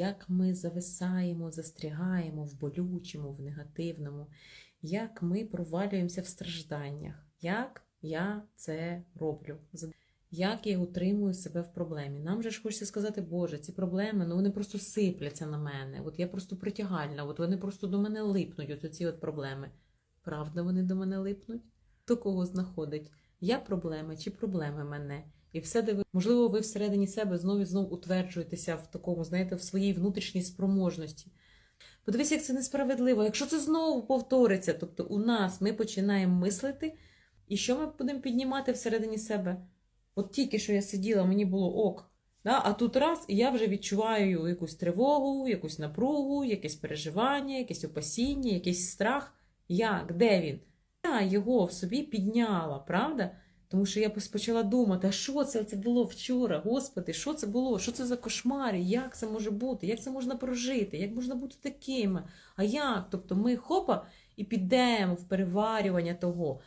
як ми зависаємо, застрягаємо в болючому, в негативному, як ми провалюємося в стражданнях, як я це роблю, як я утримую себе в проблемі. Нам же ж хочеться сказати, Боже, ці проблеми, ну вони просто сипляться на мене. От я просто притягальна, от вони просто до мене липнуть, от ці от проблеми. Правда, вони до мене липнуть? Хто кого знаходить? Я проблема чи проблеми мене? І все де ви, можливо, ви всередині себе знову і знову утверджуєтеся в такому, знаєте, в своїй внутрішній спроможності. Подивіться, як це несправедливо. Якщо це знову повториться, тобто у нас ми починаємо мислити, і що ми будемо піднімати всередині себе? От тільки що я сиділа, мені було ок. Да? А тут раз, і я вже відчуваю якусь тривогу, якусь напругу, якесь переживання, якесь опасіння, якийсь страх. Як? Де він? Я його в собі підняла, правда? Тому що я почала думати, а що це, це було вчора? Господи, що це було? Що це за кошмарі? Як це може бути? Як це можна прожити? Як можна бути такими? А як? Тобто ми хопа і підемо в переварювання того.